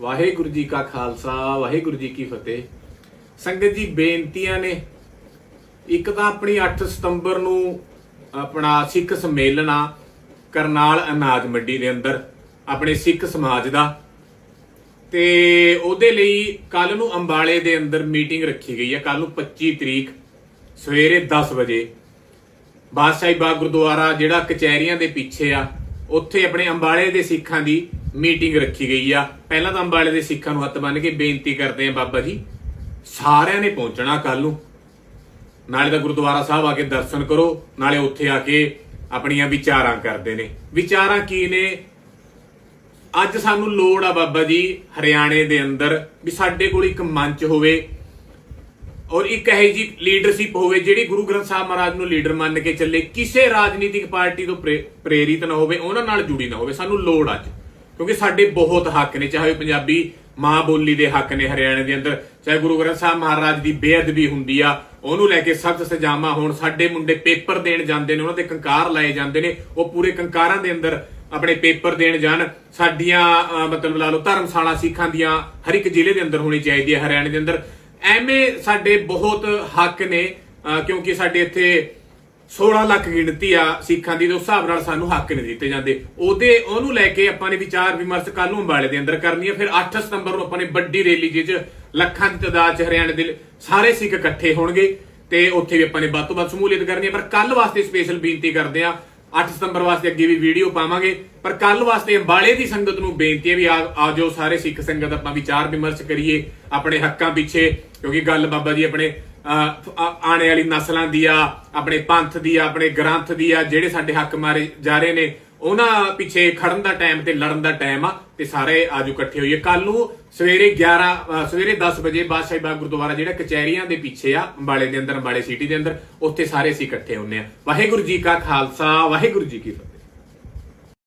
ਵਾਹਿਗੁਰੂ ਜੀ ਕਾ ਖਾਲਸਾ, ਵਾਹਿਗੁਰੂ ਜੀ ਕੀ ਫਤਿਹ। ਸੰਗਤ ਜੀ, ਬੇਨਤੀਆਂ ਨੇ। ਇੱਕ ਤਾਂ ਆਪਣੀ 8 ਸਤੰਬਰ ਨੂੰ ਆਪਣਾ ਸਿੱਖ ਸੰਮੇਲਨ ਆ, ਕਰਨਾਲ ਅਨਾਜ ਮੰਡੀ ਦੇ ਅੰਦਰ, ਆਪਣੇ ਸਿੱਖ ਸਮਾਜ ਦਾ। ਤੇ ਉਹਦੇ ਲਈ ਕੱਲ ਨੂੰ ਅੰਬਾਲੇ ਦੇ ਅੰਦਰ ਮੀਟਿੰਗ ਰੱਖੀ ਗਈ ਹੈ ਕੱਲ ਨੂੰ 25 ਤਰੀਕ, ਸਵੇਰੇ 10 ਵਜੇ। ਬਾਦਸ਼ਾਹੀ ਬਾਗ ਗੁਰਦੁਆਰਾ, ਜਿਹੜਾ ਕਚਹਿਰੀਆਂ ਦੇ ਪਿੱਛੇ ਆ, ਉੱਥੇ ਆਪਣੇ ਅੰਬਾਲੇ ਦੇ ਸਿੱਖਾਂ ਦੀ ਮੀਟਿੰਗ ਰੱਖੀ ਗਈ ਆ। ਪਹਿਲਾਂ ਤਾਂ ਅੰਬਾਲੇ ਦੇ ਸਿੱਖਾਂ ਨੂੰ ਹੱਥ ਬੰਨ੍ਹ ਕੇ ਬੇਨਤੀ ਕਰਦੇ ਆ ਬਾਬਾ ਜੀ, ਸਾਰਿਆਂ ਨੇ ਪਹੁੰਚਣਾ ਕੱਲ ਨੂੰ। ਨਾਲੇ ਤਾਂ ਗੁਰਦੁਆਰਾ ਸਾਹਿਬ ਆ ਕੇ ਦਰਸ਼ਨ ਕਰੋ, ਨਾਲੇ ਉੱਥੇ ਆ ਕੇ ਆਪਣੀਆਂ ਵਿਚਾਰਾਂ ਕਰਦੇ ਨੇ। ਵਿਚਾਰਾਂ ਕੀ ਨੇ? ਅੱਜ ਸਾਨੂੰ ਲੋੜ ਆ ਬਾਬਾ ਜੀ, ਹਰਿਆਣੇ ਦੇ ਅੰਦਰ ਵੀ ਸਾਡੇ ਕੋਲ ਇੱਕ ਮੰਚ ਹੋਵੇ ਔਰ ਇੱਕ ਇਹੋ ਜੀ ਲੀਡਰਸ਼ਿਪ ਹੋਵੇ ਜਿਹੜੀ ਗੁਰੂ ਗ੍ਰੰਥ ਸਾਹਿਬ ਮਹਾਰਾਜ ਨੂੰ ਲੀਡਰ ਮੰਨ ਕੇ ਚੱਲੇ। ਕਿਸੇ ਰਾਜਨੀਤਿਕ ਪਾਰਟੀ ਤੋਂ ਪ੍ਰੇ- ਪ੍ਰੇਰਿਤ ਨਾ ਹੋਵੇ, ਉਹਨਾਂ ਨਾਲ ਜੁੜੀ ਨਾ ਹੋਵੇ। ਸਾਨੂੰ ਲੋੜ ਅੱਜ। ਕਿਉਂਕਿ ਸਾਡੇ ਬਹੁਤ ਹੱਕ ਨੇ, ਚਾਹੇ ਉਹ ਪੰਜਾਬੀ ਮਾਂ ਬੋਲੀ ਦੇ ਹੱਕ ਨੇ ਹਰਿਆਣੇ ਦੇ ਅੰਦਰ, ਚਾਹੇ ਗੁਰੂ ਗ੍ਰੰਥ ਸਾਹਿਬ ਮਹਾਰਾਜ ਦੀ ਬੇਅਦਬੀ ਹੁੰਦੀ ਆ, ਉਹਨੂੰ ਲੈ ਕੇ ਸਖਤ ਸਜ਼ਾਵਾਂ ਹੋਣ, ਸਾਡੇ ਮੁੰਡੇ ਪੇਪਰ ਦੇਣ ਜਾਂਦੇ ਨੇ, ਉਹਨਾਂ ਦੇ ਕੰਕਾਰ ਲਾਏ ਜਾਂਦੇ ਨੇ, ਉਹ ਪੂਰੇ ਕੰਕਾਰਾਂ ਦੇ ਅੰਦਰ ਆਪਣੇ ਪੇਪਰ ਦੇਣ ਜਾਣ, ਸਾਡੀਆਂ ਮਤਲਬ ਲਾ ਲਓ ਧਰਮਸ਼ਾਲਾ ਸਿੱਖਾਂ ਦੀਆਂ ਹਰ ਇੱਕ ਜ਼ਿਲ੍ਹੇ ਦੇ ਅੰਦਰ ਹੋਣੀ ਚਾਹੀਦੀ ਹੈ ਹਰਿਆਣੇ ਦੇ ਅੰਦਰ। ਐਵੇਂ ਸਾਡੇ ਬਹੁਤ ਹੱਕ ਨੇ ਕਿਉਂਕਿ ਸਾਡੇ ਇੱਥੇ 16 ਲੱਖ ਗਿਣਤੀ ਆ ਸਿੱਖਾਂ ਦੀ ਤੇ ਉਸ ਹਿਸਾਬ ਨਾਲ ਸਾਨੂੰ ਹੱਕ ਨਹੀਂ ਦਿੱਤੇ ਜਾਂਦੇ। ਉਹਦੇ, ਉਹਨੂੰ ਲੈ ਕੇ ਆਪਾਂ ਨੇ ਵਿਚਾਰ ਵਿਮਰਸ਼ ਕੱਲ ਨੂੰ ਅੰਬਾਲੇ ਦੇ ਅੰਦਰ ਕਰਨੀ ਹੈ ਫਿਰ 8 ਸਤੰਬਰ ਨੂੰ ਆਪਾਂ ਨੇ ਵੱਡੀ ਰੈਲੀ ਜਿਹ 'ਚ ਲੱਖਾਂ ਦੀ ਤਾਦਾਦ 'ਚ ਹਰਿਆਣੇ ਦੇ ਸਾਰੇ ਸਿੱਖ ਇਕੱਠੇ ਹੋਣਗੇ ਤੇ ਉੱਥੇ ਵੀ ਆਪਾਂ ਨੇ ਵੱਧ ਤੋਂ ਵੱਧ ਸ਼ਮੂਲੀਅਤ ਕਰਨੀ ਹੈ ਪਰ ਕੱਲ ਵਾਸਤੇ ਸਪੈਸ਼ਲ ਬੇਨਤੀ ਕਰਦੇ ਆ 8 ਸਤੰਬਰ ਵਾਸਤੇ ਅੱਗੇ ਵੀ ਵੀਡੀਓ ਪਾਵਾਂਗੇ। ਪਰ ਕੱਲ ਵਾਸਤੇ ਅੰਬਾਲੇ ਦੀ ਸੰਗਤ ਨੂੰ ਬੇਨਤੀ ਹੈ ਵੀ ਆ ਆ ਜਾਓ, ਸਾਰੇ ਸਿੱਖ ਸੰਗਤ ਆਪਾਂ ਵਿਚਾਰ ਵਿਮਰਸ਼ ਕਰੀਏ ਆਪਣੇ ਹੱਕਾਂ ਪਿੱਛੇ, ਕਿਉਂਕਿ ਗੱਲ ਬਾਬਾ ਜੀ ਆਪਣੇ ਅਹ, ਆਉਣੇ ਵਾਲੀ ਨਸਲਾਂ ਦੀ ਆ ਆਪਣੇ ਪੰਥ ਦੀ ਆ ਆਪਣੇ ਗ੍ਰੰਥ ਦੀ ਆ ਜਿਹੜੇ ਸਾਡੇ ਹੱਕ ਮਾਰੇ ਜਾ ਰਹੇ ਨੇ ਉਹਨਾਂ ਪਿੱਛੇ ਖੜਨ ਦਾ ਟਾਈਮ ਤੇ ਲੜਨ ਦਾ ਟਾਈਮ ਆ ਤੇ ਸਾਰੇ ਆਜੋ ਇਕੱਠੇ ਹੋਈਏ। ਕੱਲ ਨੂੰ ਸਵੇਰੇ 11 ਸਵੇਰੇ 10 ਵਜੇ ਬਾਦਸ਼ਾਹੀ ਬਾਗ ਗੁਰਦੁਆਰਾ ਜਿਹੜਾ ਕਚਹਿਰੀਆਂ ਦੇ ਪਿੱਛੇ ਆ ਅੰਬਾਲੇ ਦੇ ਅੰਦਰ ਅੰਬਾਲੇ ਸਿਟੀ ਦੇ ਅੰਦਰ ਉੱਥੇ ਸਾਰੇ ਅਸੀਂ ਇਕੱਠੇ ਹੁੰਨੇ ਆ। ਵਾਹਿਗੁਰੂ ਜੀ ਕਾ ਖਾਲਸਾ ਵਾਹਿਗੁਰੂ ਜੀ ਕੀ ਫਤਿਹ।